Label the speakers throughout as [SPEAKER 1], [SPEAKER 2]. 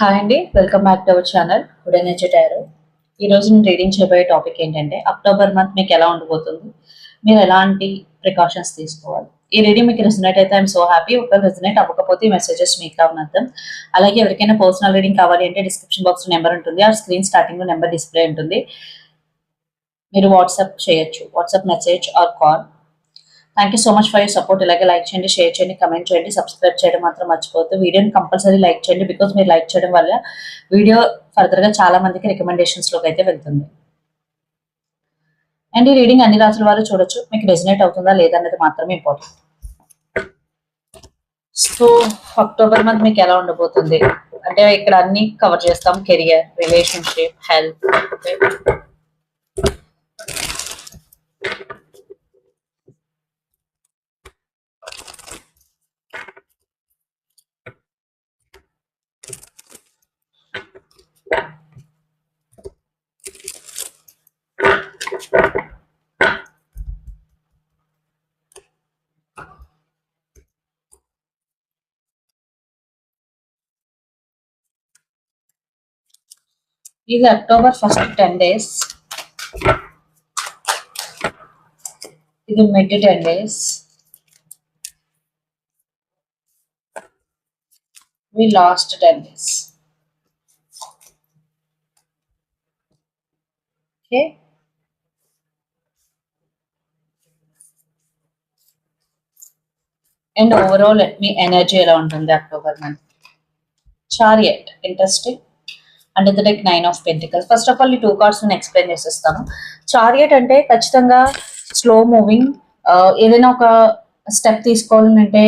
[SPEAKER 1] Hi అండి welcome back to our channel ఉడనేచే tarot ఈ ఈరోజు నేను రీడింగ్ చేయబోయే టాపిక్ ఏంటంటే అక్టోబర్ మంత్ మీకు ఎలా ఉండబోతుంది? మీరు ఎలాంటి ప్రికాషన్స్ తీసుకోవాలి? ఈ రీడింగ్ మీకు రెసినేట్ అయితే ఐఎమ్ సో హ్యాపీ ఒకవేళ రెసినేట్ అవ్వకపోతే ఈ మెసేజెస్ మీకు కావనర్థం అలాగే ఎవరికైనా పర్సనల్ రీడింగ్ కావాలి అంటే డిస్క్రిప్షన్ బాక్స్ నెంబర్ ఉంటుంది. ఆ స్క్రీన్ స్టార్టింగ్లో నెంబర్ డిస్ప్లే ఉంటుంది. మీరు వాట్సాప్ చేయొచ్చు. WhatsApp message or call thank you so much for you support ఇలాగే లైక్ చేయండి షేర్ చేయండి కమెంట్ చేయండి సబ్స్క్రైబ్ చేయడం మాత్రం మర్చిపోవద్దు. వీడియోని కంపల్సరీ లైక్ చేయండి బికాస్ మీరు లైక్ చేయడం వల్ల వీడియో ఫర్దర్గా చాలా మందికి రికమెండేషన్స్లోకి అయితే వెళ్తుంది. అండ్ ఈ రీడింగ్ అన్ని రాసుల వారు చూడొచ్చు. మీకు రెజినేట్ అవుతుందా లేదా అనేది మాత్రమే ఇంపార్టెంట్ సో అక్టోబర్ మంత్ మీకు ఎలా ఉండబోతుంది? అంటే ఇక్కడ అన్ని కవర్ చేస్తాం. కెరియర్ రిలేషన్షిప్ హెల్త్ ఇది అక్టోబర్ ఫస్ట్ టెన్ డేస్ ఇది మిడ్ టెన్ డేస్ ఇది last ten days okay and overall me energy ఎలా ఉంటుంది October month chariot interesting and the deck nine of pentacles first of all ఈ two cards నేను explain చేసేస్తాను. Chariot అంటే ఖచ్చితంగా slow moving ఏదైనా ఒక స్టెప్ తీసుకోవాలంటే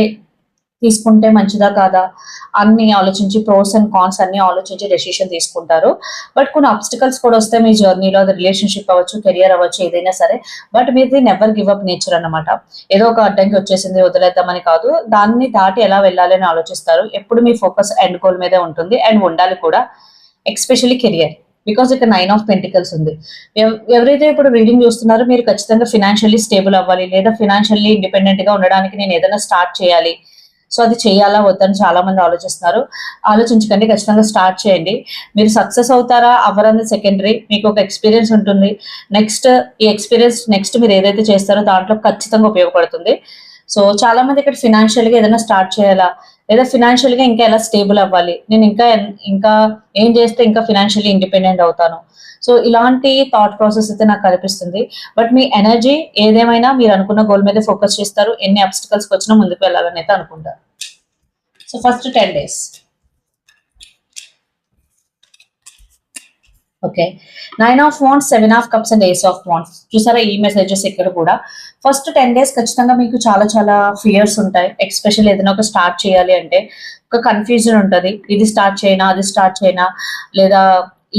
[SPEAKER 1] తీసుకుంటే మంచిదా కాదా అన్ని ఆలోచించి ప్రోస్ అండ్ కాన్స్ అన్ని ఆలోచించి డెసిషన్ తీసుకుంటారు. బట్ కొన్ని అబ్స్టికల్స్ కూడా వస్తే మీ జర్నీలో అది రిలేషన్షిప్ అవ్వచ్చు కెరియర్ అవ్వచ్చు ఏదైనా సరే. బట్ మీది నెవర్ గివ్ అప్ నేచర్ అన్నమాట. ఏదో ఒక అడ్డంకి వచ్చేసింది వదిలేద్దామని కాదు. దాన్ని దాటి ఎలా వెళ్ళాలి అని ఆలోచిస్తారు. ఎప్పుడు మీ ఫోకస్ ఎండ్ గోల్ మీదే ఉంటుంది. అండ్ ఉండాలి కూడా. ఎక్స్పెషల్లీ కెరియర్ బికాస్ ఇక్కడ నైన్ ఆఫ్ పెంటికల్స్ ఉంది. ఎవరైతే ఇప్పుడు రీడింగ్ చూస్తున్నారో మీరు ఖచ్చితంగా ఫినాన్షియల్లీ స్టేబుల్ అవ్వాలి లేదా ఫినాన్షియల్లీ ఇండిపెండెంట్గా ఉండడానికి నేను ఏదైనా స్టార్ట్ చేయాలి. సో అది చేయాలా వద్దని చాలా మంది ఆలోచిస్తున్నారు. ఆలోచించకండి ఖచ్చితంగా స్టార్ట్ చేయండి. మీరు సక్సెస్ అవుతారా అవ్వరన్నది సెకండరీ మీకు ఒక ఎక్స్పీరియన్స్ ఉంటుంది. నెక్స్ట్ ఈ ఎక్స్పీరియన్స్ నెక్స్ట్ మీరు ఏదైతే చేస్తారో దాంట్లో ఖచ్చితంగా ఉపయోగపడుతుంది. సో చాలా మంది ఇక్కడ ఫినాన్షియల్గా ఏదైనా స్టార్ట్ చేయాలా? లేదా ఫినాన్షియల్గా ఇంకా ఎలా స్టేబుల్ అవ్వాలి? నేను ఇంకా ఇంకా ఏం చేస్తే ఇంకా ఫినాన్షియల్లీ ఇండిపెండెంట్ అవుతాను? సో ఇలాంటి థాట్ ప్రాసెస్ అయితే నాకు కనిపిస్తుంది బట్ మీ ఎనర్జీ ఏదేమైనా మీరు అనుకున్న గోల్ మీద ఫోకస్ చేస్తారు. ఎన్ని అబ్స్టికల్స్ వచ్చినా ముందుకు వెళ్ళాలని అయితే అనుకుంటారు so first ten days okay nine of wands seven of cups and ace of wands చూసారా ఈ మెసేజెస్ ఇక్కడ కూడా. ఫస్ట్ టెన్ డేస్ ఖచ్చితంగా మీకు చాలా చాలా ఫియర్స్ ఉంటాయి. ఎక్స్పెషల్ ఏదైనా ఒక స్టార్ట్ చేయాలి అంటే ఒక కన్ఫ్యూజన్ ఉంటుంది. ఇది స్టార్ట్ చేయనా అది స్టార్ట్ చేయనా? లేదా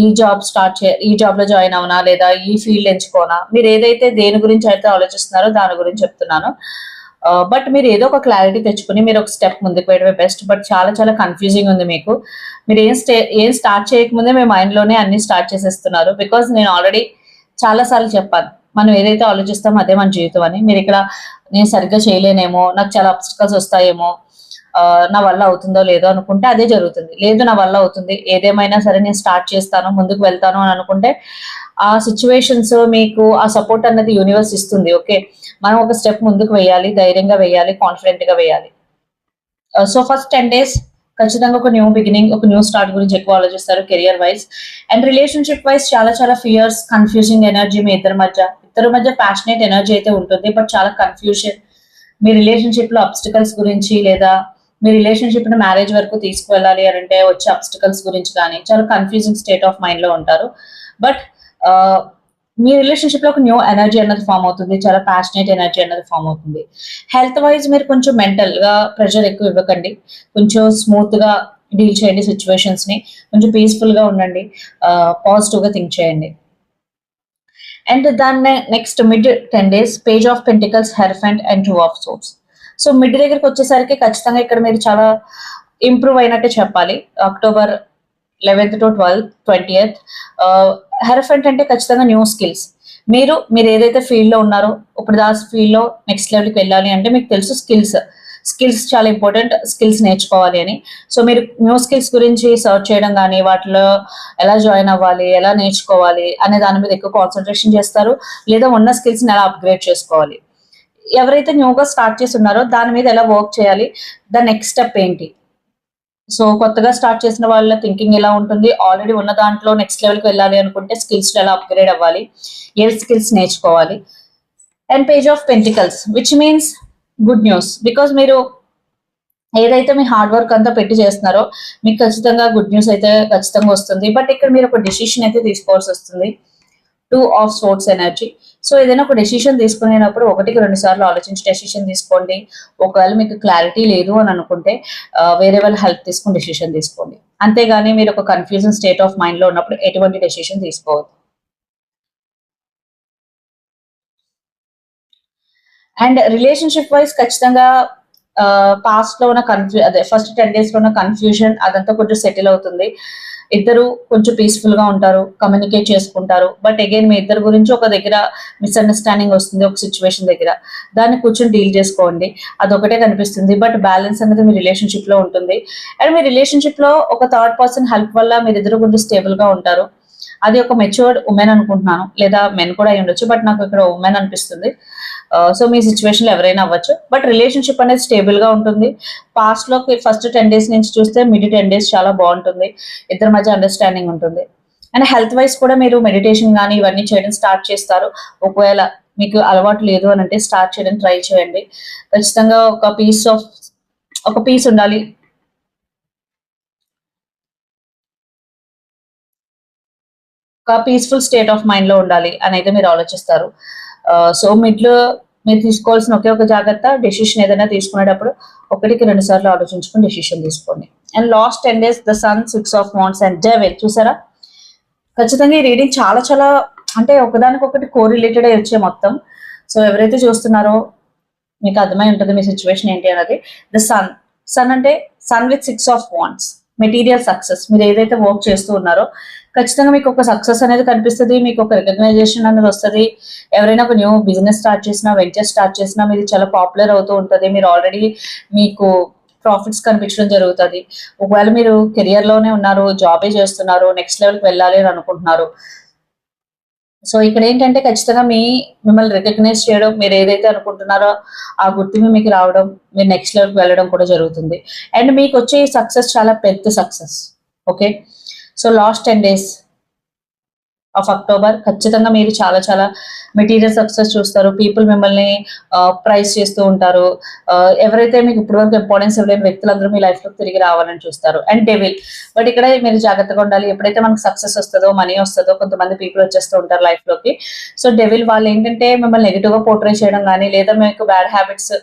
[SPEAKER 1] ఈ జాబ్ స్టార్ట్ చే ఈ జాబ్లో జాయిన్ అవునా? లేదా ఈ ఫీల్డ్ ఎంచుకోనా? మీరు ఏదైతే దేని గురించి అయితే ఆలోచిస్తున్నారో దాని గురించి చెప్తున్నాను. బట్ మీరు ఏదో ఒక క్లారిటీ తెచ్చుకుని మీరు ఒక స్టెప్ ముందుకు వేయడమే బెస్ట్ బట్ చాలా చాలా కన్ఫ్యూజింగ్ ఉంది మీకు. మీరు ఏం స్టే ఏం స్టార్ట్ చేయకముందే మీ మైండ్లోనే అన్ని స్టార్ట్ చేసేస్తున్నారు. బికాస్ నేను ఆల్రెడీ చాలా సార్లు చెప్పాను మనం ఏదైతే ఆలోచిస్తామో అదే మన జీవితం అని. మీరు ఇక్కడ నేను సరిగ్గా చేయలేనేమో నాకు చాలా అబ్స్టికల్స్ వస్తాయేమో నా వల్ల అవుతుందో లేదో అనుకుంటే అదే జరుగుతుంది. లేదు నా వల్ల అవుతుంది. ఏదేమైనా సరే నేను స్టార్ట్ చేస్తాను ముందుకు వెళ్తాను అని అనుకుంటే ఆ సిచ్యువేషన్స్ మీకు ఆ సపోర్ట్ అన్నది యూనివర్స్ ఇస్తుంది ఓకే మనం ఒక స్టెప్ ముందుకు వేయాలి ధైర్యంగా వేయాలి కాన్ఫిడెంట్గా వేయాలి సో ఫస్ట్ టెన్ డేస్ ఖచ్చితంగా ఒక న్యూ బిగినింగ్ ఒక న్యూ స్టార్ట్ గురించి ఎక్కువ ఆలోచిస్తారు career wise and relationship wise చాలా చాలా ఫియర్స్ కన్ఫ్యూజింగ్ ఎనర్జీ మీ ఇద్దరి మధ్య. ఇద్దరి మధ్య ప్యాషనేట్ ఎనర్జీ అయితే ఉంటుంది బట్ చాలా కన్ఫ్యూజన్ మీ రిలేషన్షిప్లో అబ్స్టికల్స్ గురించి లేదా మీ రిలేషన్షిప్ని మ్యారేజ్ వరకు తీసుకువెళ్ళాలి అంటే వచ్చే అబ్స్టికల్స్ గురించి కానీ చాలా కన్ఫ్యూజింగ్ స్టేట్ ఆఫ్ మైండ్లో ఉంటారు. బట్ మీ రిలేషన్షిప్లో ఒక న్యూ ఎనర్జీ అన్నది ఫామ్ అవుతుంది. చాలా ప్యాషనేట్ ఎనర్జీ అన్నది ఫామ్ అవుతుంది. హెల్త్ వైజ్ మీరు కొంచెం మెంటల్గా ప్రెషర్ ఎక్కువ ఇవ్వకండి. కొంచెం స్మూత్గా డీల్ చేయండి సిచ్యువేషన్స్ని. కొంచెం పీస్ఫుల్గా ఉండండి. పాజిటివ్గా థింక్ చేయండి. అండ్ దాన్ని next mid ten days page of pentacles hierophant and two of swords so mid దగ్గరికి వచ్చేసరికి ఖచ్చితంగా ఇక్కడ మీరు చాలా ఇంప్రూవ్ అయినట్టే చెప్పాలి. October eleventh to twelfth twentieth hierophant అంటే ఖచ్చితంగా న్యూ స్కిల్స్ మీరు మీరు ఏదైతే ఫీల్డ్లో ఉన్నారో ఇప్పుడు దా ఫీల్డ్లో నెక్స్ట్ లెవెల్కి వెళ్ళాలి అంటే మీకు తెలుసు స్కిల్స్ స్కిల్స్ చాలా ఇంపార్టెంట్ స్కిల్స్ నేర్చుకోవాలి అని. సో మీరు న్యూ స్కిల్స్ గురించి సర్చ్ చేయడం కానీ వాటిలో ఎలా జాయిన్ అవ్వాలి ఎలా నేర్చుకోవాలి అనే దాని మీద ఎక్కువ కాన్సన్ట్రేషన్ చేస్తారు. లేదా ఉన్న స్కిల్స్ని ఎలా అప్గ్రేడ్ చేసుకోవాలి. ఎవరైతే న్యూగా స్టార్ట్ చేసి ఉన్నారో దాని మీద ఎలా వర్క్ చేయాలి ద నెక్స్ట్ స్టెప్ ఏంటి? సో కొత్తగా స్టార్ట్ చేసిన వాళ్ళ థింకింగ్ ఎలా ఉంటుంది? ఆల్రెడీ ఉన్న దాంట్లో నెక్స్ట్ లెవెల్కి వెళ్ళాలి అనుకుంటే స్కిల్స్ ఎలా అప్గ్రేడ్ అవ్వాలి? ఏ స్కిల్స్ నేర్చుకోవాలి? And page of pentacles which means good news because మీరు ఏదైతే మీ హార్డ్ వర్క్ అంతా పెట్టి చేస్తున్నారో మీకు ఖచ్చితంగా గుడ్ న్యూస్ అయితే ఖచ్చితంగా వస్తుంది. బట్ ఇక్కడ మీరు ఒక డెసిషన్ అయితే తీసుకోవాల్సి వస్తుంది. Two of swords energy so ఏదైనా ఒక డెసిషన్ తీసుకునేటప్పుడు ఒకటికి రెండు సార్లు ఆలోచించి డెసిషన్ తీసుకోండి. ఒకవేళ మీకు క్లారిటీ లేదు అని అనుకుంటే వేరే వాళ్ళ హెల్ప్ తీసుకుని డెసిషన్ తీసుకోండి. అంతేగాని మీరు ఒక కన్ఫ్యూజన్ స్టేట్ ఆఫ్ మైండ్లో ఉన్నప్పుడు ఎటువంటి డెసిషన్ తీసుకోవద్దు. అండ్ రిలేషన్షిప్ వైజ్ ఖచ్చితంగా పాస్ట్లో ఉన్న కన్ఫ్యూ అదే ఫస్ట్ టెన్ డేస్లో ఉన్న కన్ఫ్యూజన్ అదంతా కొంచెం సెటిల్ అవుతుంది. ఇద్దరు కొంచెం పీస్ఫుల్గా ఉంటారు కమ్యూనికేట్ చేసుకుంటారు. బట్ అగైన్ మీ ఇద్దరు గురించి ఒక దగ్గర మిస్అండర్స్టాండింగ్ వస్తుంది ఒక సిచ్యువేషన్ దగ్గర. దాన్ని కూర్చొని డీల్ చేసుకోండి. అదొకటే కనిపిస్తుంది. బట్ బ్యాలెన్స్ అనేది మీ రిలేషన్షిప్లో ఉంటుంది. అండ్ మీ రిలేషన్షిప్లో ఒక థర్డ్ పర్సన్ హెల్ప్ వల్ల మీరు ఇద్దరు కొంచెం స్టేబుల్గా ఉంటారు. అది ఒక మెచ్యూర్డ్ ఉమెన్ అనుకుంటున్నాను. లేదా మెన్ కూడా అయి ఉండొచ్చు బట్ నాకు ఇక్కడ ఉమెన్ అనిపిస్తుంది. సో మీ సిచ్యువేషన్లో ఎవరైనా అవ్వచ్చు. బట్ రిలేషన్షిప్ అనేది స్టేబుల్గా ఉంటుంది. పాస్ట్లో ఫస్ట్ టెన్ డేస్ నుంచి చూస్తే మిడి టెన్ డేస్ చాలా బాగుంటుంది. ఇద్దరి మధ్య అండర్స్టాండింగ్ ఉంటుంది. అండ్ హెల్త్ వైజ్ కూడా మీరు మెడిటేషన్ కానీ ఇవన్నీ చేయడం స్టార్ట్ చేస్తారు. ఒకవేళ మీకు అలవాటు లేదు అని అంటే స్టార్ట్ చేయడం ట్రై చేయండి. ఖచ్చితంగా ఒక పీస్ ఆఫ్ ఒక పీస్ ఉండాలి. ఒక పీస్ఫుల్ స్టేట్ ఆఫ్ మైండ్లో ఉండాలి అని అయితే మీరు ఆలోచిస్తారు. సో మిడ్లో మీరు తీసుకోవాల్సిన ఒకే ఒక జాగ్రత్త డెసిషన్ ఏదైనా తీసుకునేటప్పుడు ఒకటికి రెండు సార్లు ఆలోచించుకుని డెసిషన్ తీసుకోండి. And last ten days the sun six of mounts and devil చూసారా? ఖచ్చితంగా ఈ రీడింగ్ చాలా చాలా అంటే ఒకదానికొకటి కోరిలేటెడ్ అయి వచ్చే మొత్తం. సో ఎవరైతే చూస్తున్నారో మీకు అర్థమై ఉంటుంది మీ సిచ్యువేషన్ ఏంటి అన్నది. ద సన్ సన్ అంటే sun with six of wands material success మీరు ఏదైతే వర్క్ చేస్తూ ఉన్నారో ఖచ్చితంగా మీకు ఒక సక్సెస్ అనేది కనిపిస్తుంది మీకు ఒక రికగ్నైజేషన్ అనేది వస్తుంది. ఎవరైనా ఒక న్యూ బిజినెస్ స్టార్ట్ చేసినా వెంచర్ స్టార్ట్ చేసినా మీది చాలా పాపులర్ అవుతూ ఉంటుంది. మీరు ఆల్రెడీ మీకు ప్రాఫిట్స్ కనిపించడం జరుగుతుంది. ఒకవేళ మీరు కెరియర్లోనే ఉన్నారు జాబే చేస్తున్నారు నెక్స్ట్ లెవెల్కి వెళ్ళాలి అని అనుకుంటున్నారు. సో ఇక్కడ ఏంటంటే ఖచ్చితంగా మీ మిమ్మల్ని రికగ్నైజ్ చేయడం మీరు ఏదైతే అనుకుంటున్నారో ఆ గుర్తింపు మీకు రావడం మీరు నెక్స్ట్ లెవెల్కి వెళ్ళడం కూడా జరుగుతుంది. అండ్ మీకు వచ్చే సక్సెస్ చాలా పెద్ద success okay so last ten days of October ఖచ్చితంగా మీరు చాలా చాలా మెటీరియల్ సక్సెస్ చూస్తారు. పీపుల్ మిమ్మల్ని ప్రైజ్ చేస్తూ ఉంటారు. ఎవరైతే మీకు ఇప్పటివరకు ఇంపార్టెన్స్ ఇవ్వలేని వ్యక్తులందరూ మీ లైఫ్లో తిరిగి రావాలని చూస్తారు. అండ్ డెవిల్ బట్ ఇక్కడ మీరు జాగ్రత్తగా ఉండాలి. ఎప్పుడైతే మనకు సక్సెస్ వస్తుందో మనీ వస్తుందో కొంతమంది పీపుల్ వచ్చేస్తూ ఉంటారు లైఫ్లోకి. సో డెవిల్ వాళ్ళు ఏంటంటే మిమ్మల్ని నెగిటివ్గా పోర్ట్రే చేయడం కానీ లేదా మీకు బ్యాడ్ హ్యాబిట్స్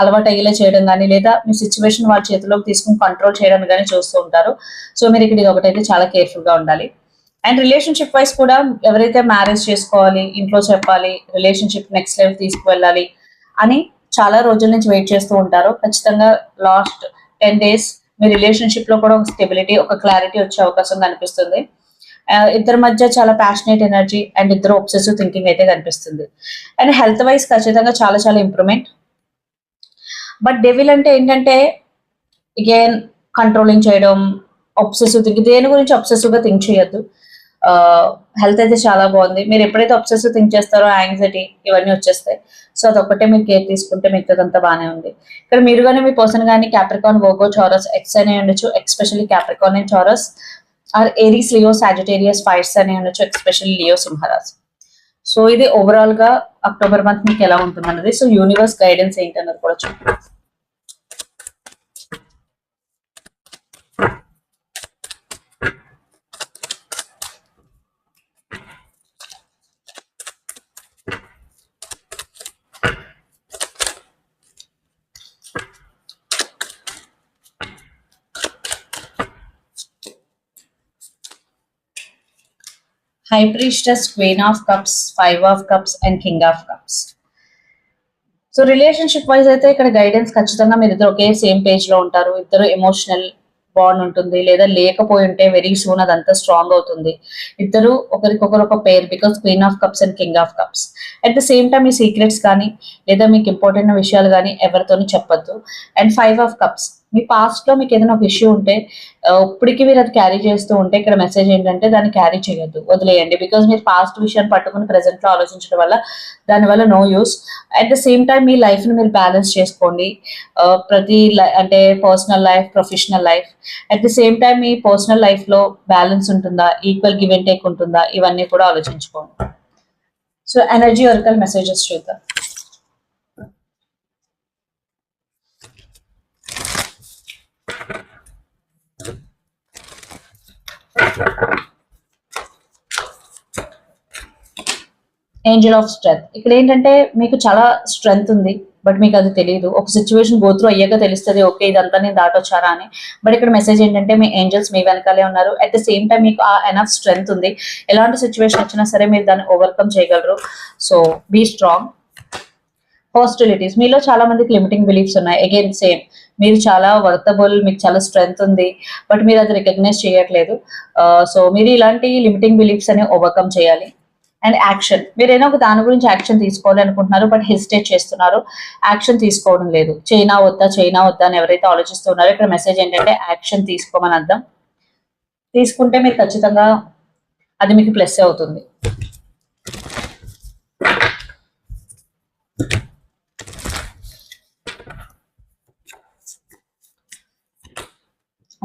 [SPEAKER 1] అలవాటు అయ్యేలా చేయడం కానీ లేదా మీ సిచ్యువేషన్ వాళ్ళ చేతిలోకి తీసుకుని కంట్రోల్ చేయడం కానీ చూస్తూ ఉంటారు. సో మీరు ఇక్కడ ఇది ఒకటైతే చాలా కేర్ఫుల్గా ఉండాలి. అండ్ రిలేషన్షిప్ వైస్ కూడా ఎవరైతే మ్యారేజ్ చేసుకోవాలి ఇంట్లో చెప్పాలి రిలేషన్షిప్ నెక్స్ట్ లెవెల్ తీసుకువెళ్ళాలి అని చాలా రోజుల నుంచి వెయిట్ చేస్తూ ఉంటారు. ఖచ్చితంగా లాస్ట్ టెన్ డేస్ మీ రిలేషన్షిప్లో కూడా ఒక స్టెబిలిటీ ఒక క్లారిటీ వచ్చే అవకాశం కనిపిస్తుంది. Uh, ఇద్దరి మధ్య చాలా ప్యాషనేట్ ఎనర్జీ అండ్ ఇద్దరు ఒబ్సెసివ్ థింకింగ్ అయితే కనిపిస్తుంది. అండ్ హెల్త్ వైజ్ ఖచ్చితంగా చాలా చాలా ఇంప్రూవ్మెంట్ బట్ డెవిల్ అంటే ఏంటంటే అగైన్ కంట్రోలింగ్ చేయడం ఒబ్సెసివ్ థింక్ దేని గురించి ఒబ్సెసివ్గా థింక్ చేయొద్దు. హెల్త్ అయితే చాలా బాగుంది. మీరు ఎప్పుడైతే అప్సెస్ థింక్ చేస్తారో యాంగ్జైటీ ఇవన్నీ వచ్చేస్తాయి. సో అదొక్కటే మీరు కేర్ తీసుకుంటే మిగతాదంతా బాగానే ఉంది. ఇక్కడ మీరు కానీ మీ పర్సన్ కానీ క్యాప్రికాన్ వోగో చారస్ ఎక్స్ అనే ఉండొచ్చు. Especially Capricorn and చారస్ or Aries Leo Sagittarius fires అనే ఉండొచ్చు. ఎక్స్పెషల్లీ లియో సింహరాజ్ సో ఇది ఓవరాల్గా అక్టోబర్ మంత్ మీకు ఎలా ఉంటుంది అన్నది సో యూనివర్స్ గైడెన్స్ ఏంటన్నది కూడా చూడండి High Priestess, Queen of Cups, Five of Cups, and King of Cups. So relationship wise అయితే ఇక్కడ గైడెన్స్ ఖచ్చితంగా మీరు ఇద్దరు ఒకే సేమ్ పేజ్లో ఉంటారు. ఇద్దరు ఎమోషనల్ బాండ్ ఉంటుంది. లేదా లేకపోయి ఉంటే వెరీ సూన్ అదంతా స్ట్రాంగ్ అవుతుంది. ఇద్దరు ఒకరికొకరు ఒక pair because queen of cups and king of cups at the same time me secrets కానీ లేదా మీకు ఇంపార్టెంట్ విషయాలు కానీ ఎవరితోనూ చెప్పొద్దు. అండ్ ఫైవ్ ఆఫ్ కప్స్ మీ పాస్ట్లో మీకు ఏదైనా ఒక ఇష్యూ ఉంటే ఇప్పటికీ మీరు అది క్యారీ చేస్తూ ఉంటే ఇక్కడ మెసేజ్ ఏంటంటే దాన్ని క్యారీ చేయొద్దు వదిలేయండి. బికాస్ మీరు పాస్ట్ విషయాన్ని పట్టుకుని ప్రెసెంట్లో ఆలోచించడం వల్ల దానివల్ల no use at the same time మీ లైఫ్ని మీరు బ్యాలెన్స్ చేసుకోండి. ప్రతి అంటే personal life professional life at the same time me personal లైఫ్లో బ్యాలెన్స్ ఉంటుందా? ఈక్వల్ గివ్ అండ్ టేక్ ఉంటుందా? ఇవన్నీ కూడా ఆలోచించుకోండి. సో ఎనర్జీ ఒరికల్ మెసేజెస్ చూద్దాం ఏంజల్ ఆఫ్ స్ట్రెంత్ ఇక్కడ ఏంటంటే మీకు చాలా స్ట్రెంగ్త్ ఉంది బట్ మీకు అది తెలియదు ఒక సిచ్యువేషన్ గోత్రూ అయ్యాక తెలుస్తుంది ఓకే ఇదంతా నేను దాటొచ్చారా అని. బట్ ఇక్కడ మెసేజ్ ఏంటంటే మీ ఏంజల్స్ మీ వెనకాలే ఉన్నారు. అట్ ద సేమ్ టైం మీకు ఆ ఎనఫ్ స్ట్రెంగ్త్ ఉంది. ఎలాంటి సిచ్యువేషన్ వచ్చినా సరే మీరు దాన్ని ఓవర్కమ్ చేయగలరు. సో బీ స్ట్రాంగ్ హాస్టిలిటీస్ మీలో చాలా మందికి లిమిటింగ్ బిలీఫ్స్ ఉన్నాయి. అగైన్ సేమ్ మీరు చాలా వర్తబుల్ మీకు చాలా స్ట్రెంగ్త్ ఉంది బట్ మీరు అది రికగ్నైజ్ చేయట్లేదు. సో మీరు ఇలాంటి లిమిటింగ్ బిలీఫ్స్ అని ఓవర్కమ్ చేయాలి. అండ్ యాక్షన్ మీరు ఒక దాని గురించి యాక్షన్ తీసుకోవాలి అనుకుంటున్నారు బట్ హెసిటేట్ చేస్తున్నారు. యాక్షన్ తీసుకోవడం లేదు. చైనా వద్దా చైనా వద్దా అని ఎవరైతే ఆలోచిస్తున్నారో ఇక్కడ మెసేజ్ ఏంటంటే యాక్షన్ తీసుకోమని అర్థం. తీసుకుంటే మీరు ఖచ్చితంగా అది మీకు ప్లస్ అవుతుంది.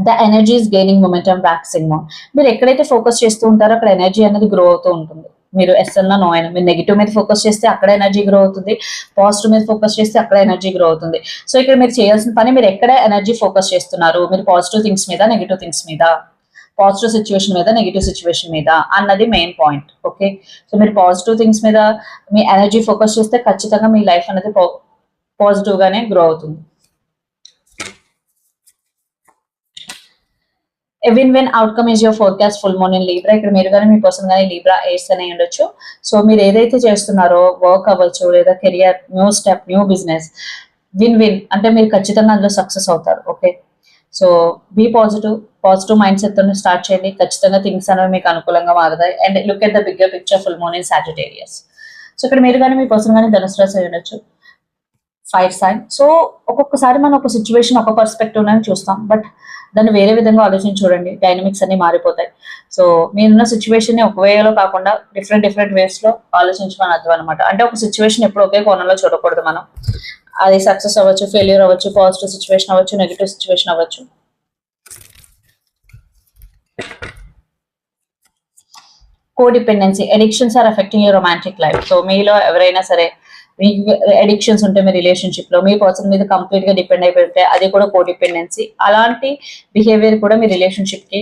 [SPEAKER 1] The energy is gaining momentum waxing మీరు ఎక్కడైతే ఫోకస్ చేస్తూ ఉంటారో అక్కడ ఎనర్జీ అనేది గ్రో అవుతూ ఉంటుంది. మీరు ఎస్ఎల్ నో అయినా మీరు నెగిటివ్ మీద ఫోకస్ చేస్తే అక్కడ ఎనర్జీ గ్రో అవుతుంది. పాజిటివ్ మీద ఫోకస్ చేస్తే అక్కడ ఎనర్జీ గ్రో అవుతుంది. సో ఇక్కడ మీరు చేయాల్సిన పని మీరు ఎక్కడ ఎనర్జీ ఫోకస్ చేస్తున్నారు? మీరు పాజిటివ్ థింగ్స్ మీద నెగిటివ్ థింగ్స్ మీద? పాజిటివ్ సిచ్యువేషన్ మీద నెగిటివ్ సిచ్యువేషన్ మీద? అన్నది మెయిన్ పాయింట్ ఓకే సో మీరు పాజిటివ్ థింగ్స్ మీద మీ ఎనర్జీ ఫోకస్ చేస్తే ఖచ్చితంగా మీ లైఫ్ అనేది పాజిటివ్ గానే గ్రో అవుతుంది. Win win outcome is your forecast full moon in Libra ఇక్కడ మీరు కానీ మీ పర్సన్ కానీ లీబ్రా ఎయిడ్స్ అనే ఉండొచ్చు. సో మీరు ఏదైతే చేస్తున్నారో వర్క్ అవ్వచ్చు లేదా career new step new business win win అంటే మీరు ఖచ్చితంగా అందులో సక్సెస్ అవుతారు okay so be positive positive mind సెట్తో start చేయండి. ఖచ్చితంగా థింగ్స్ అనేవి మీకు అనుకూలంగా మారుతాయి. And look at the bigger picture full moon in Sagittarius so ఇక్కడ మీరు కానీ మీ పర్సన్ కానీ ధనుసు రాసి ఉండొచ్చు. ఫైర్ సైన్ సో ఒక్కొక్కసారి మనం ఒక సిచ్యువేషన్ ఒక పర్స్పెక్టివ్ అని చూస్తాం. బట్ దాన్ని వేరే విధంగా ఆలోచించి చూడండి. డైనమిక్స్ అన్ని మారిపోతాయి. సో మీరున్న సిచ్యువేషన్ని ఒక వేలో కాకుండా డిఫరెంట్ డిఫరెంట్ వేస్లో ఆలోచించమని అర్థం అనమాట అంటే ఒక సిచ్యువేషన్ ఎప్పుడు ఒకే కోణంలో చూడకూడదు మనం. అది సక్సెస్ అవ్వచ్చు ఫెయిల్యూర్ అవ్వచ్చు పాజిటివ్ సిచ్యువేషన్ అవ్వచ్చు నెగిటివ్ సిచ్యువేషన్ అవ్వచ్చు. Codependency addictions are affecting your romantic life so మీలో ఎవరైనా సరే మీకు అడిక్షన్స్ ఉంటే మీ రిలేషన్షిప్లో మీ పర్సన్ మీద కంప్లీట్గా డిపెండ్ అయిపోతే అది కూడా కోడిపెండెన్సీ అలాంటి బిహేవియర్ కూడా మీ రిలేషన్షిప్కి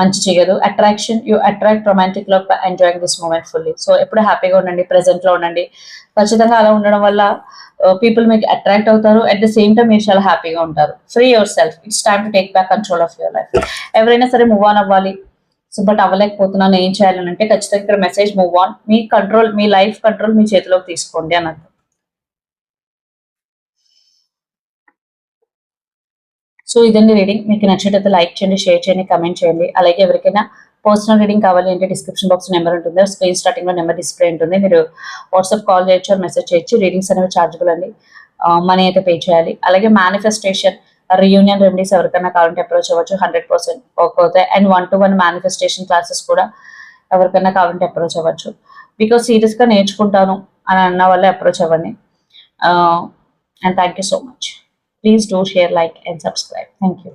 [SPEAKER 1] మంచి చేయదు attraction you attract romantic love enjoying this moment fully so ఎప్పుడు హ్యాపీగా ఉండండి ప్రెసెంట్లో ఉండండి. ఖచ్చితంగా అలా ఉండడం వల్ల uh, పీపుల్ మీకు అట్రాక్ట్ అవుతారు. అట్ ద సేమ్ టైం మీరు చాలా హ్యాపీగా ఉంటారు. Free yourself it's time to take back control of your life ఎవరైనా సరే మూవ్ ఆన్ అవ్వాలి. సో బట్ అవ్వలేకపోతున్నాను ఏం చేయాలని అంటే ఖచ్చితంగా ఇక్కడ మెసేజ్ మూవ్ ఆన్ మీ కంట్రోల్ మీ లైఫ్ కంట్రోల్ మీ చేతిలోకి తీసుకోండి అని సో ఇదండి రీడింగ్ మీకు నచ్చినట్లయితే లైక్ చేయండి షేర్ చేయండి కమెంట్ చేయండి. అలాగే ఎవరికైనా పర్సనల్ రీడింగ్ కావాలి అంటే డిస్క్రిప్షన్ బాక్స్ నెంబర్ ఉంటుంది. స్క్రీన్ స్టార్టింగ్లో నెంబర్ డిస్ప్లే ఉంటుంది. మీరు వాట్సాప్ కాల్ చేయొచ్చు మెసేజ్ చేయొచ్చు. రీడింగ్స్ అనేవి చార్జబుల్ అండి. మనీ అయితే పే చేయాలి. అలాగే మేనిఫెస్టేషన్ రియూనియన్ రెమెడీస్ ఎవరికైనా కావాలంటే అప్రోచ్ అవ్వచ్చు. హండ్రెడ్ పర్సెంట్ వర్క్ అవుతాయి. And one to one manifestation classes కూడా ఎవరికైనా కావాలంటే అప్రోచ్ అవ్వచ్చు. బికాస్ సీరియస్గా నేర్చుకుంటాను అని అన్న వాళ్ళే అప్రోచ్ అవ్వండి. And thank you so much Please do share, like, and subscribe. Thank you.